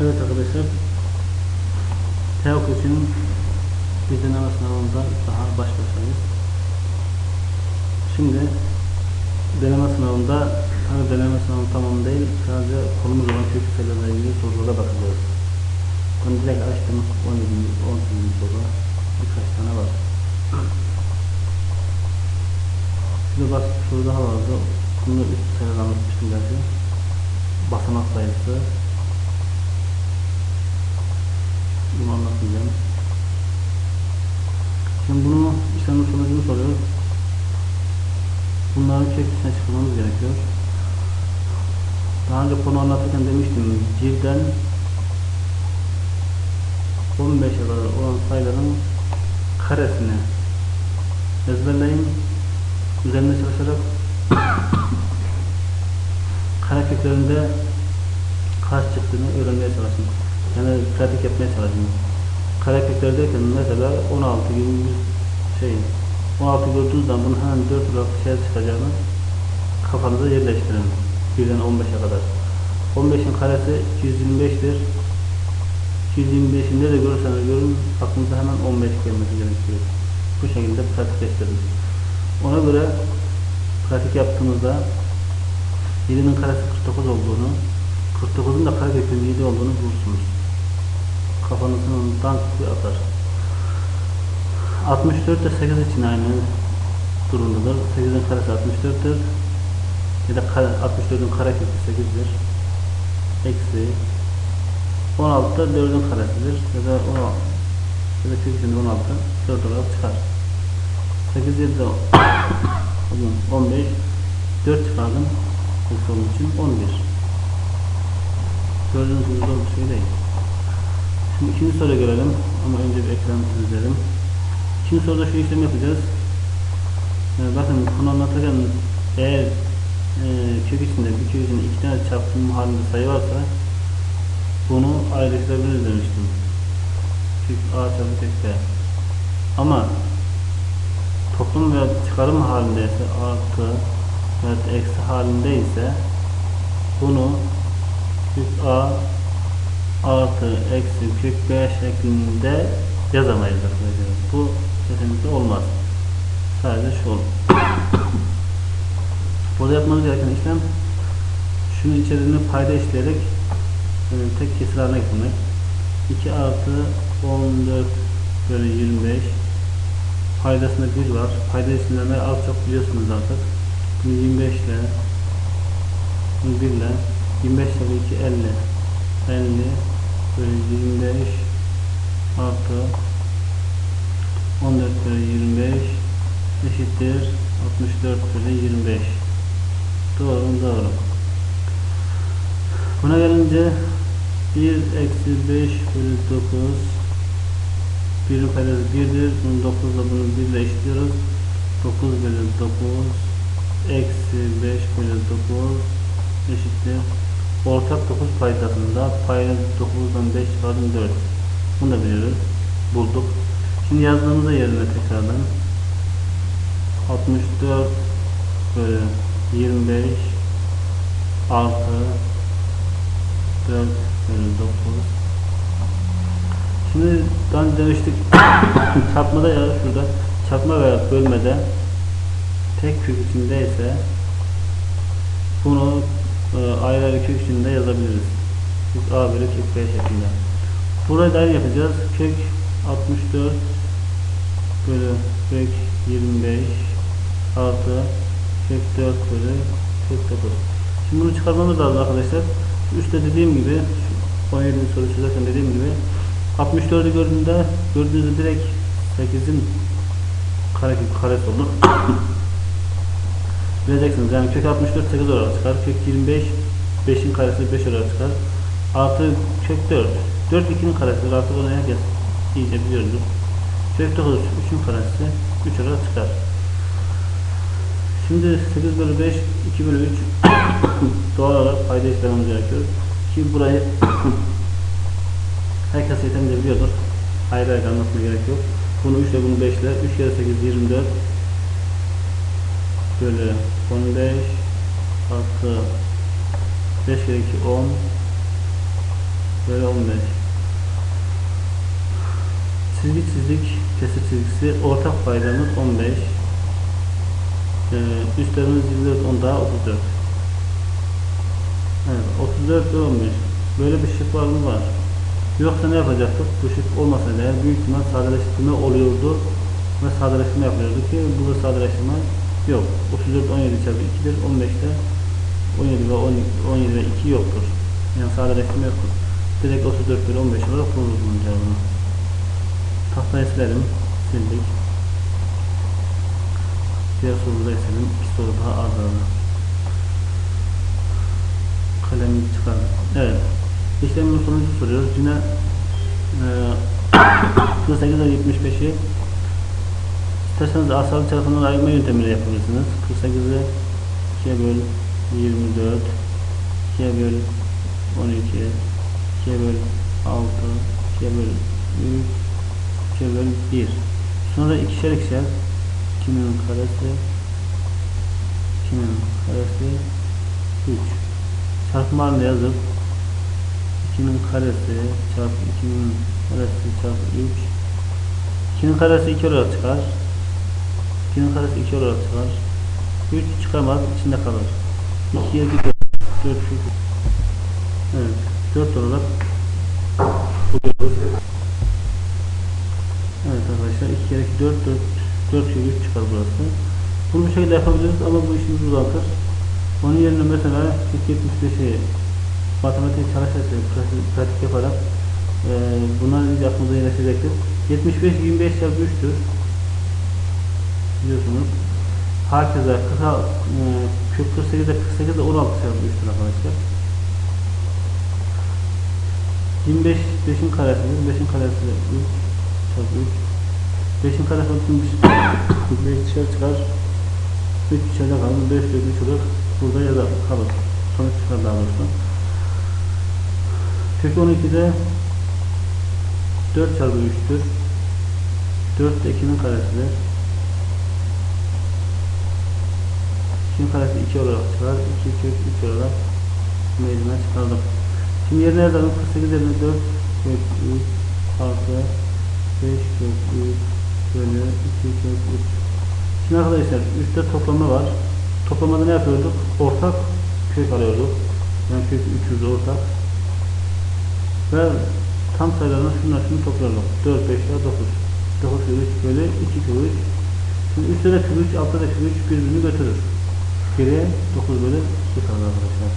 Evet arkadaşlar TEOK için bir deneme sınavında daha baş başayız. Şimdi deneme sınavında hani deneme sınavı tamam değil sadece konumuz olan kök sayılarla ilgili sorulara bakacağız. Ben direkt açtım 17. 18. soru birkaç tane var. Şimdi bir soru daha vardı. Bunu üst sayılar anlatmıştım gerçi. Basamak sayısı Fonksiyonun sonucunu soruyoruz. Bunların çekmesine çıkmamız gerekiyor. Daha önce konu anlatırken demiştim. Cirden 15'e kadar olan sayıların karesini ezberleyin. Üzerinde çalışarak kare kaç çıktığını öğrenmeye çalışın. Yani pratik yapmaya çalışın. Kare mesela 16, 20, şey bu altı gördüğünüz zaman bunu hemen 4 olarak dışarı çıkacağını kafanıza yerleştirin. 1'den 15'e kadar. 15'in karesi 225'tir. 225'in nerede görürseniz görün aklınıza hemen 15 kelimesi gerekiyor. Bu şekilde pratikleştirin. Ona göre pratik yaptığınızda 7'nin karesi 49 olduğunu 49'un da pratik 7 olduğunu bulursunuz. Kafanızın dank bir atar. 64 de 8 için aynı durumdadır. 8'in karesi 64'tür. Ya da 64'ün karekökü 8'dir. Eksi 16 da 4'ün karesidir. Ya da 16 ya da kök içinde 16 4 olarak çıkar. 8 7 de 15 4 çıkardım. Eksi için 11. Gördüğünüz gibi zor bir şey değil. Şimdi ikinci soruya gelelim. Ama önce bir ekranı çizelim. İkinci soruda şu işlemi yapacağız. Yani bakın bunu anlatırken eğer e, kök içinde bir kök içinde iki tane çarpım halinde sayı varsa bunu ayrıştırabiliriz demiştim. Kök A çarpı kök B. Ama toplum veya çıkarım halindeyse artı veya eksi halindeyse bunu kök A artı eksi kök B şeklinde yazamayız arkadaşlar. Bu kesinlikle olmaz. Sadece şu olur. Burada yapmamız gereken işlem şunu içerisine payda işleyerek e, tek kesir haline getirmek. 2 artı 14 bölü 25 paydasında 1 var. Payda isimlerini az çok biliyorsunuz artık. Bunu 25 ile bunu 1 ile 25 ile 2 50 50 bölü 25 artı 14 bölü 25 eşittir 64 bölü 25 doğru doğru. Buna gelince 1 eksi 5 bölü 9 1'in karesi 1'dir bunu 9 ile bunu 1 ile eşitliyoruz. 9 bölü 9 eksi 5 bölü 9 eşittir. Ortak 9 paydasında payda 9'dan 5 çıkardım 4 bunu da biliyoruz. Bulduk şimdi yazdığımızda yerine tekrardan 64 bölü 25 artı 4 bölü 9 şimdi daha demiştik çarpmada ya şurada çarpma veya bölmede tek kök içindeyse bunu e, ayrı ayrı kök içinde yazabiliriz. Kök A bölü kök B şeklinde. Burayı da yapacağız. Kök 64 bölü kök 25 artı kök 4 bölü kök 9. Şimdi bunu çıkarmamız lazım arkadaşlar. Üstte dediğim gibi 17. soru çözerken dediğim gibi 64'ü gördüğünde gördüğünüzde direkt 8'in karekök karesi olur. Bileceksiniz yani kök 64 8 olarak çıkar. Kök 25 5'in karesi 5 olarak çıkar. Artı kök 4. 4 2'nin karesi artık onu herkes iyice biliyordur. Kök 9 3'ün karesi 3 olarak çıkar. Şimdi 8 bölü 5 2 bölü 3 doğal olarak payda işlememiz gerekiyor. Ki burayı herkes yeterince biliyordur. Ayrı ayrı anlatmaya gerek yok. Bunu 3 ile bunu 5 ile 3 kere 8 24 bölü 15 artı 5 kere 2 10 Böyle 15. Çizgi çizdik. Kesir çizgisi. Ortak paydamız 15. Ee, üstlerimiz 24 10 daha 34. Evet 34 ve 15. Böyle bir şık var mı? Var. Yoksa ne yapacaktık? Bu şık olmasa eğer büyük ihtimal sadeleştirme oluyordu ve sadeleştirme yapılıyordu ki burada sadeleştirme yok. 34 17 çarpı 2'dir. 15'te 17 ve 12, 17 ve 2 yoktur. Yani sadeleştirme yoktur. Direkt 34 bölü 15 olarak buluruz bunun cevabını. Tahtayı silelim. Sildik. Diğer soruda istedim. İki soru daha arda. Kalemi çıkardım. Evet. İşlemin sonucu soruyoruz. Yine e, 48 ve 75'i isterseniz asal çarpanlar ayırma yöntemiyle yapabilirsiniz. 48'i 2'ye böl 24 2'ye böl 12 2'ye böl 6 2'ye böl 3 2'ye böl 1 sonra ikişer ikişer 2'nin karesi 2'nin karesi 3 çarpma yazıp 2'nin karesi çarpı 2'nin karesi çarpı 3 2'nin karesi 2 olarak çıkar. 2'nin karesi 2 olarak çıkar. 3 çıkamaz içinde kalır. 2'ye 1 4 4 Evet 4 olarak buluyoruz Evet arkadaşlar 2 kere 2 4 4 4 kere 3 çıkar burası. Bunu bu şekilde yapabiliriz ama bu işimizi uzatır. Onun yerine mesela 75'i matematik çalışırsa pratik, yaparak e, bunlar aklımıza yerleşecektir 75 25 çarpı 3'tür biliyorsunuz. Herkese 40, e, 48'de 48'de 16 çarpı 3'tür arkadaşlar. 25 5'in karesidir 5'in karesi 3 çarpı 3 5'in karesi 35 5 dışarı çıkar. 3 içeride kalır 5 bölü 3 olur burada ya da kalır sonuç çıkar daha doğrusu. Kök 12'de 4 çarpı 3'tür 4 de 2'nin karesidir. 2'nin karesi 2 olarak çıkar. 2 kök 3 olarak meydana çıkardım. Şimdi yerine yazalım. 48 yerine 4 kök 3 artı 5 kök 3 bölü 2 kök 3 şimdi arkadaşlar üstte toplama var. Toplamada ne yapıyorduk? Ortak kök alıyorduk. Yani kök 300 ortak. Ve tam sayılarını şunlar şunu toplayalım 4 5 ya 9 9 kök 3 bölü 2 kök 3 şimdi üstte de kök 3 altta da kök 3 birbirini götürür. Geriye 9 bölü 2 kalır arkadaşlar.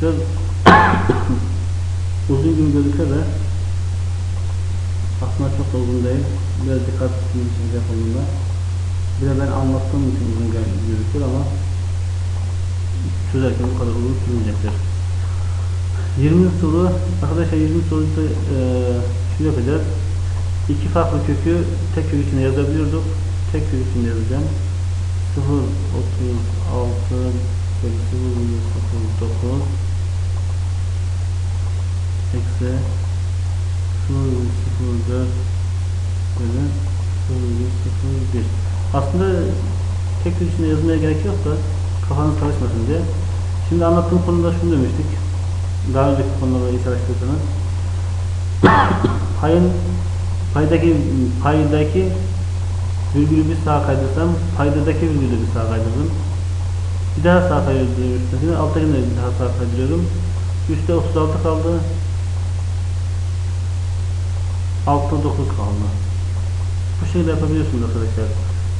Biraz uzun gibi gözükse de aslında çok da değil biraz dikkat etmemiz yapımında bir de ben anlattığım için uzun gözükür ama çözerken bu kadar uzun sürmeyecektir. 20 soru arkadaşlar 20 soruda e, şunu yapacağız. İki farklı kökü tek kök içinde yazabiliyorduk. Tek kök içinde yazacağım. 0 36 bölü 0 9 eksi 0,04 bölü 0,01 aslında tek bir içinde yazmaya gerek yok da kafanız karışmasın diye. Şimdi anlattığım konuda şunu demiştik. Daha önceki konularda iyi çalıştıysanız payın paydaki paydaki virgülü bir sağa kaydırsam paydadaki virgülü bir sağa kaydırdım. Bir daha sağa kaydırıyorum. Üstüne alttakini bir daha sağa kaydırıyorum. Üstte 36 kaldı altta 9 kaldı. Bu şekilde yapabiliyorsunuz arkadaşlar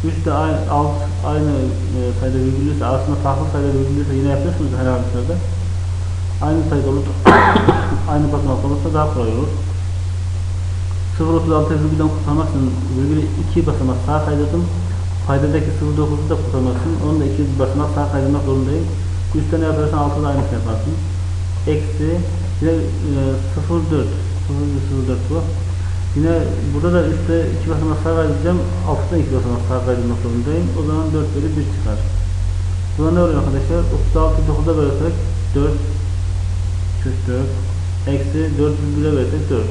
üstte aynı, alt aynı e, sayıda virgüllüyse aslında farklı sayıda virgüllüyse yine yapıyorsunuz her halükarda aynı sayıda olur aynı basamak olursa daha kolay olur. 0.36 virgülden kurtarmak için virgülü 2 basamak sağa kaydırdım. Paydadaki 0.9'u da kurtarmak için onu da 2 basamak sağa kaydırmak zorundayım. Üstte ne yaparsan altta da aynısını yaparsın. Eksi yine e, 0.4 0.04 bu Yine burada da üstte iki basamak sağa kaydıracağım. Altta iki basamak sağa kaydırmak zorundayım. O zaman 4 bölü 1 çıkar. Burada ne oluyor arkadaşlar? 36 9'a bölersek 4 kök 4 eksi 4 virgüle bölersek 4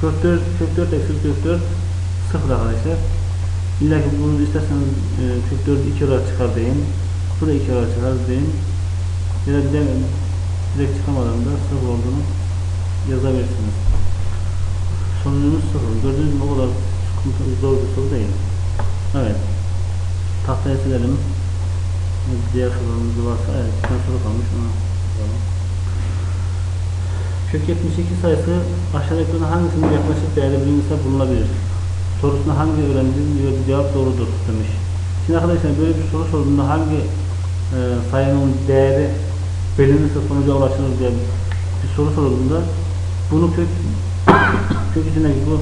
kök 4 kök 4 eksi kök 4 sıfır arkadaşlar. İlla ki bunu isterseniz e, kök 4'ü 2 olarak çıkar deyin. Bu da 2 olarak çıkar deyin. Ya da bir de direkt çıkamadan da sıfır olduğunu yazabilirsiniz. Sonucumuz sıfır. Gördüğünüz gibi o kadar sıkıntılı zor bir soru değil. Evet. Tahtaya silelim. Diğer sorularımız varsa evet. Bir tane soru kalmış. Onu yapalım. Kök 72 sayısı aşağıdakilerden hangisinin yaklaşık değerli bilinirse bulunabilir? Sorusuna hangi öğrencinin verdiği cevap doğrudur demiş. Şimdi arkadaşlar böyle bir soru sorduğunda hangi e, sayının değeri bilinirse sonuca ulaşılır diye bir soru sorulduğunda bunu kök kök içindeki bu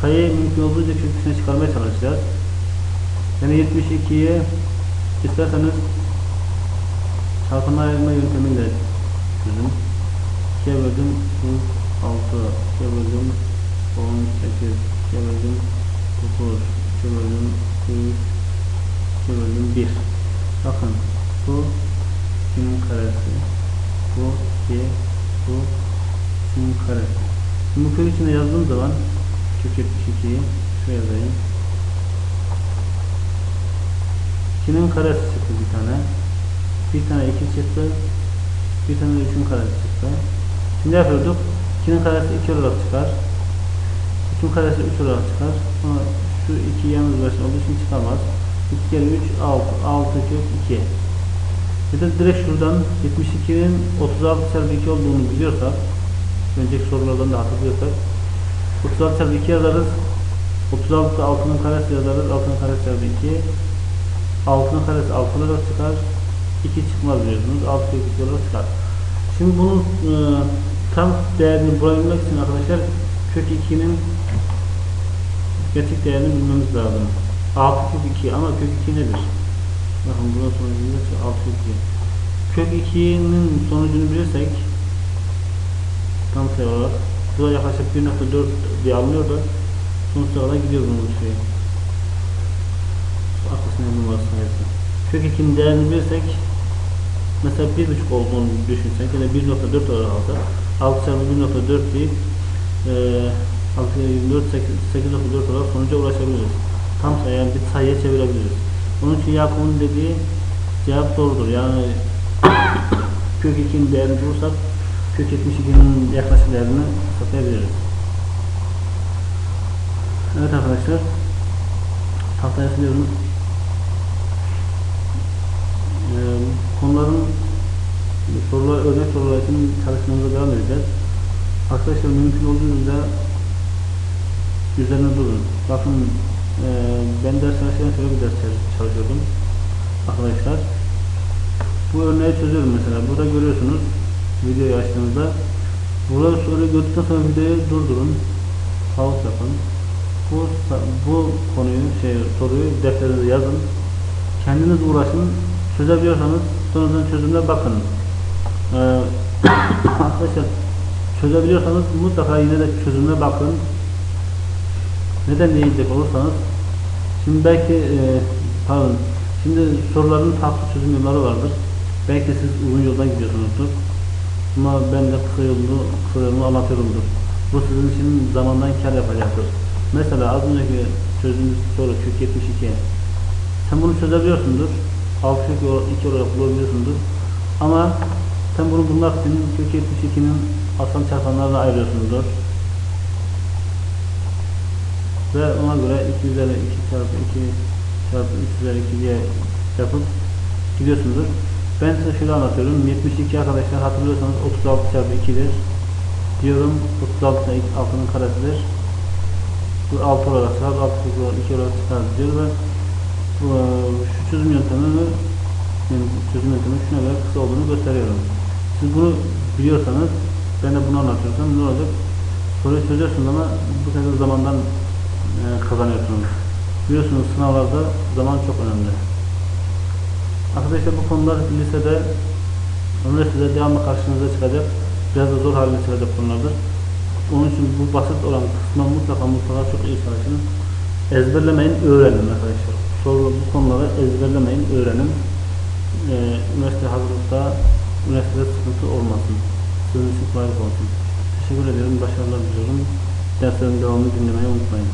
sayıyı mümkün olduğunca kök içine çıkarmaya çalışacağız. Yani 72'yi isterseniz çarpma ayırma yöntemiyle çözün. 2'ye böldüm 6, 2'ye böldüm 18, 2'ye böldüm 9, 2'ye böldüm 3, 2'ye böldüm 1. Bakın bu 2'nin karesi, bu 2, bu 3'ün karesi. Bu kök içine yazdığım zaman kök 72'yi şuraya yazayım. 2'nin karesi çıktı bir tane. Bir tane 2 çıktı. Bir tane 3'ün karesi çıktı. Şimdi yapıyorduk. 2'nin karesi 2 olarak çıkar. 3'ün karesi 3 olarak çıkar. Ama şu 2 yalnız başına olduğu için çıkamaz. 2 kere 3 6. 6 kök 2. Ya da direkt şuradan 72'nin 36 çarpı 2 olduğunu biliyorsak önceki sorulardan da hatırlıyorsak 36 çarpı 2 yazarız. 36 6'nın karesi yazarız. 6'nın karesi çarpı 2. 6'nın karesi 6 olarak çıkar. 2 çıkmaz biliyorsunuz. 6 kök 2 olarak çıkar. Şimdi bunun e, tam değerini bulabilmek için arkadaşlar kök 2'nin gerçek değerini bilmemiz lazım. 6 kök 2 ama kök 2 nedir? Bakın bunun sonucunda 6 kök 2. Kök 2'nin sonucunu bilirsek tam sayı olarak bu yaklaşık 1.4 diye alınıyor da sonuçta kadar gidiyor bunun şeyi. Arkasına numara sayısı. Kök 2'nin değerini bilirsek mesela 1.5 olduğunu düşünsek ya da 1.4 olarak alsak 6 çarpı 1.4 deyip e, 6 24 8.4 olarak sonuca ulaşabiliriz. Tam sayı yani bir sayıya çevirebiliriz. Onun için Yakup'un dediği cevap doğrudur. Yani kök 2'nin değerini bulursak kök 72'nin yaklaşık değerini sapayabiliriz. Evet arkadaşlar tahtaya siliyorum. Ee, konuların sorular, örnek sorular için çalışmamıza devam edeceğiz. Arkadaşlar mümkün olduğunca üzerine durun. Bakın e, ben ders çalışırken şöyle bir ders çalışıyordum. Arkadaşlar bu örneği çözüyorum mesela. Burada görüyorsunuz videoyu açtığınızda burada soruyu gördükten sonra videoyu durdurun. Pause yapın. Bu, bu konuyu, şey, soruyu defterinize yazın. Kendiniz uğraşın. Çözebiliyorsanız sonradan çözümle bakın. Ee, arkadaşlar çözebiliyorsanız mutlaka yine de çözümle bakın. Neden diyecek olursanız şimdi belki e, pardon şimdi soruların farklı çözüm yolları vardır. Belki siz uzun yoldan gidiyorsunuzdur. Ama ben de kısa yolunu, anlatıyorumdur. Bu sizin için zamandan kar yapacaktır. Mesela az önceki çözdüğümüz soru kök 72. Sen bunu çözebiliyorsundur. 6 kök 2 olarak bulabiliyorsundur. Ama sen bunu bulmak için kök 72'nin asal çarpanlarına ayırıyorsunuzdur. Ve ona göre 2 üzeri 2 çarpı 2 çarpı 3 üzeri 2 diye yapıp gidiyorsunuzdur. Ben size şöyle anlatıyorum. 72 arkadaşlar hatırlıyorsanız 36 çarpı 2'dir. Diyorum 36 altının karesidir. Bu 6 olarak çıkar, 6 olarak 2 olarak çıkar diyor ve bu, şu çözüm yöntemini yani çözüm yöntemi şuna göre kısa olduğunu gösteriyorum. Siz bunu biliyorsanız ben de bunu anlatıyorsam ne olacak? Soruyu çözüyorsunuz ama bu sefer zamandan e, kazanıyorsunuz. Biliyorsunuz sınavlarda zaman çok önemli. Arkadaşlar bu konular lisede, üniversitede devamlı karşınıza çıkacak. Biraz da zor haline çıkacak konulardır. Onun için bu basit olan kısmına mutlaka mutlaka çok iyi çalışın. Ezberlemeyin, öğrenin arkadaşlar. Soru bu konuları ezberlemeyin, öğrenin. Ee, üniversite hazırlıkta üniversitede sıkıntı olmasın. Sizin için kolaylık olsun. Teşekkür ederim, başarılar diliyorum. Derslerin devamını dinlemeyi unutmayın.